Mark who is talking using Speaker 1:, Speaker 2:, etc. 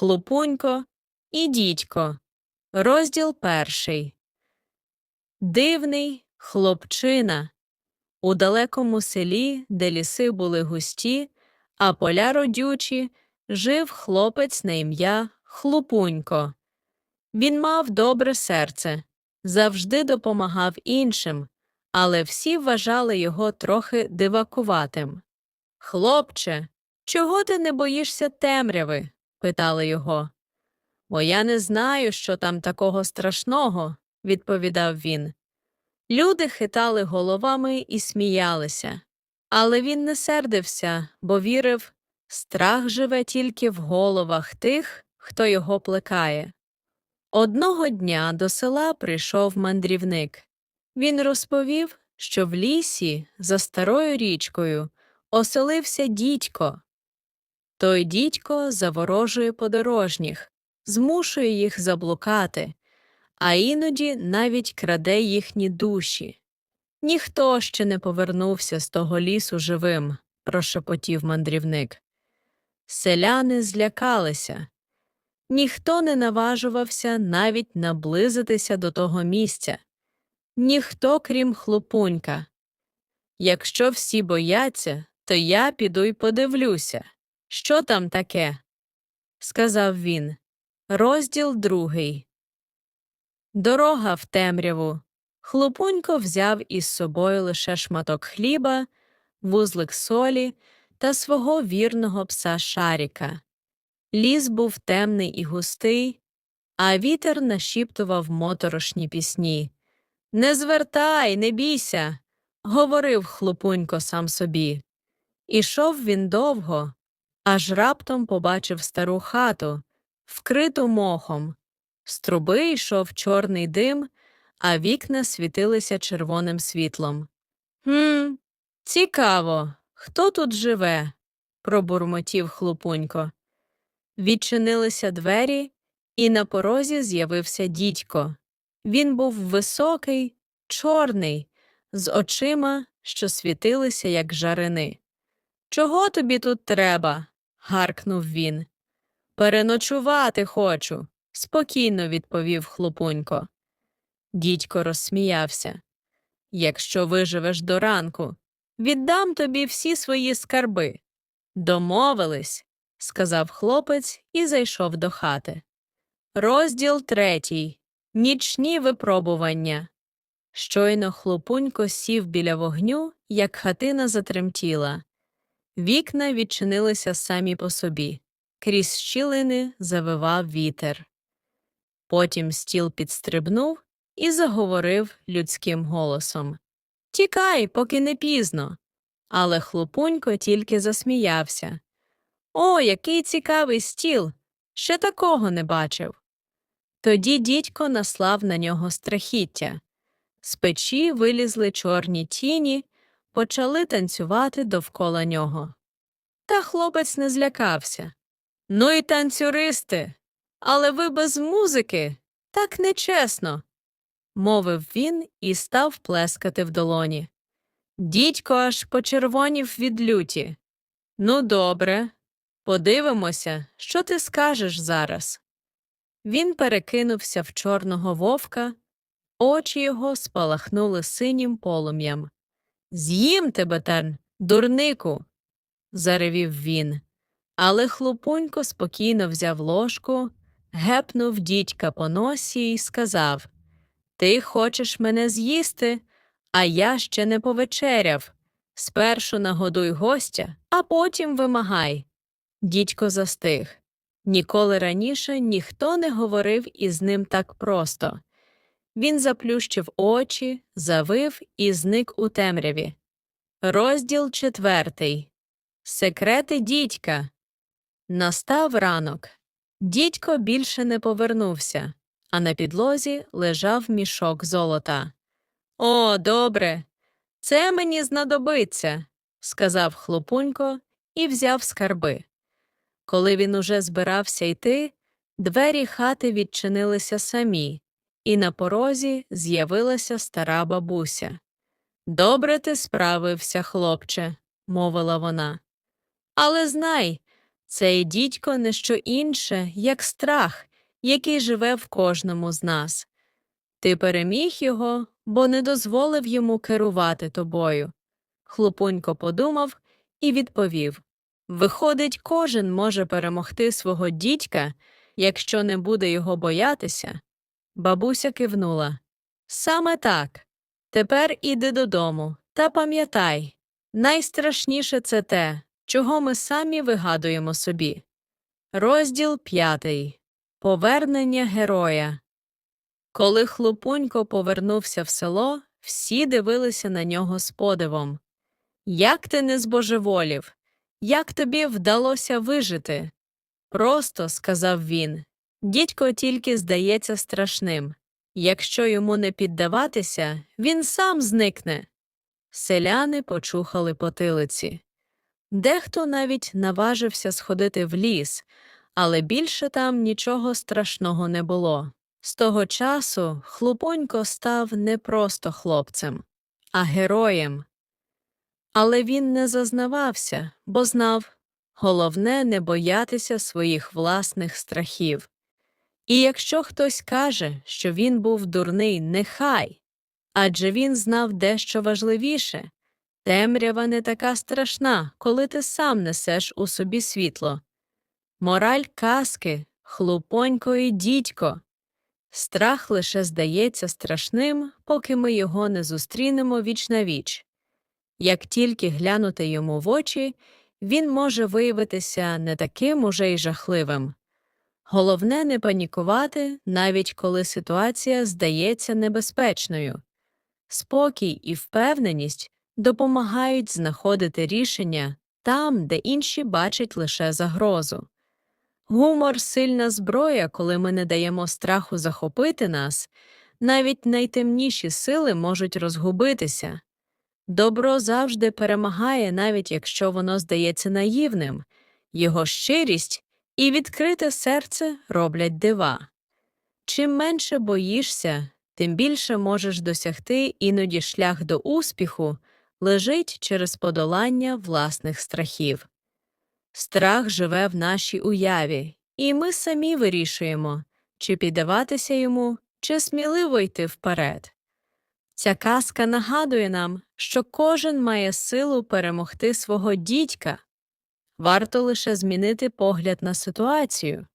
Speaker 1: Хлопунько і дідько. Розділ перший. Дивний хлопчина. У далекому селі, де ліси були густі, а поля родючі, жив хлопець на ім'я Хлопунько. Він мав добре серце, завжди допомагав іншим, але всі вважали його трохи дивакуватим. Хлопче, чого ти не боїшся темряви? Питали його. Бо я не знаю, що там такого страшного, відповідав він. Люди хитали головами і сміялися, але він не сердився, бо вірив, страх живе тільки в головах тих, хто його плекає. Одного дня до села прийшов мандрівник. Він розповів, що в лісі, за старою річкою, оселився дідько. Той дідько заворожує подорожніх, змушує їх заблукати, а іноді навіть краде їхні душі. Ніхто ще не повернувся з того лісу живим, прошепотів мандрівник. Селяни злякалися. Ніхто не наважувався навіть наблизитися до того місця. Ніхто, крім хлопунька. Якщо всі бояться, то я піду й подивлюся. Що там таке? сказав він. Розділ другий. Дорога в темряву. Хлопунько взяв із собою лише шматок хліба, вузлик солі та свого вірного пса Шаріка. Ліс був темний і густий, а вітер нашіптував моторошні пісні. Не звертай, не бійся, говорив хлопунько сам собі. Ішов він довго, аж раптом побачив стару хату, вкриту мохом. З труби йшов чорний дим, а вікна світилися червоним світлом. Хм, цікаво, хто тут живе? пробурмотів хлопунько. Відчинилися двері, і на порозі з'явився дідько. Він був високий, чорний, з очима, що світилися, як жарини. Чого тобі тут треба? гаркнув він. Переночувати хочу, спокійно відповів хлопунько. Дідько розсміявся. Якщо виживеш до ранку, віддам тобі всі свої скарби. Домовились, сказав хлопець і зайшов до хати. Розділ третій. Нічні випробування. Щойно хлопунько сів біля вогню, як хатина затремтіла. Вікна відчинилися самі по собі. Крізь щілини завивав вітер. Потім стіл підстрибнув і заговорив людським голосом Тікай, поки не пізно. Але хлопунько тільки засміявся. О, який цікавий стіл! Ще такого не бачив. Тоді дідько наслав на нього страхіття. З печі вилізли чорні тіні, почали танцювати довкола нього. Та хлопець не злякався. Ну і танцюристи, але ви без музики так нечесно, мовив він і став плескати в долоні. Дідько аж почервонів від люті. Ну, добре, подивимося, що ти скажеш зараз. Він перекинувся в чорного вовка, очі його спалахнули синім полум'ям. З'їм тебе, тен, дурнику. заревів він. Але хлопунько спокійно взяв ложку, гепнув дідька по носі і сказав Ти хочеш мене з'їсти, а я ще не повечеряв. Спершу нагодуй гостя, а потім вимагай. Дідько застиг. Ніколи раніше ніхто не говорив із ним так просто. Він заплющив очі, завив і зник у темряві. Розділ четвертий. Секрети дідька. Настав ранок. Дідько більше не повернувся, а на підлозі лежав мішок золота. О, добре, це мені знадобиться, сказав хлопунько і взяв скарби. Коли він уже збирався йти, двері хати відчинилися самі, і на порозі з'явилася стара бабуся. Добре ти справився, хлопче, мовила вона. Але знай, Цей дідько не що інше, як страх, який живе в кожному з нас. Ти переміг його, бо не дозволив йому керувати тобою. Хлопунько подумав і відповів Виходить, кожен може перемогти свого дідька, якщо не буде його боятися. Бабуся кивнула. Саме так. Тепер іди додому та пам'ятай найстрашніше це те, чого ми самі вигадуємо собі. Розділ п'ятий Повернення героя. Коли хлопунько повернувся в село, всі дивилися на нього з подивом. Як ти не збожеволів? Як тобі вдалося вижити? Просто, сказав він, дідько тільки здається страшним. Якщо йому не піддаватися, він сам зникне. Селяни почухали потилиці. Дехто навіть наважився сходити в ліс, але більше там нічого страшного не було. З того часу хлопонько став не просто хлопцем, а героєм. Але він не зазнавався, бо знав головне не боятися своїх власних страхів. І якщо хтось каже, що він був дурний, нехай, адже він знав дещо важливіше темрява не така страшна, коли ти сам несеш у собі світло. Мораль казки, хлупонько і дідько. Страх лише здається страшним, поки ми його не зустрінемо віч на віч. Як тільки глянути йому в очі, він може виявитися не таким уже й жахливим. Головне не панікувати, навіть коли ситуація здається небезпечною. Спокій і впевненість допомагають знаходити рішення там, де інші бачать лише загрозу. Гумор сильна зброя, коли ми не даємо страху захопити нас, навіть найтемніші сили можуть розгубитися. Добро завжди перемагає, навіть якщо воно здається наївним, його щирість і відкрите серце роблять дива. Чим менше боїшся, тим більше можеш досягти іноді шлях до успіху лежить через подолання власних страхів. Страх живе в нашій уяві, і ми самі вирішуємо, чи піддаватися йому, чи сміливо йти вперед. Ця казка нагадує нам, що кожен має силу перемогти свого дідька. Варто лише змінити погляд на ситуацію.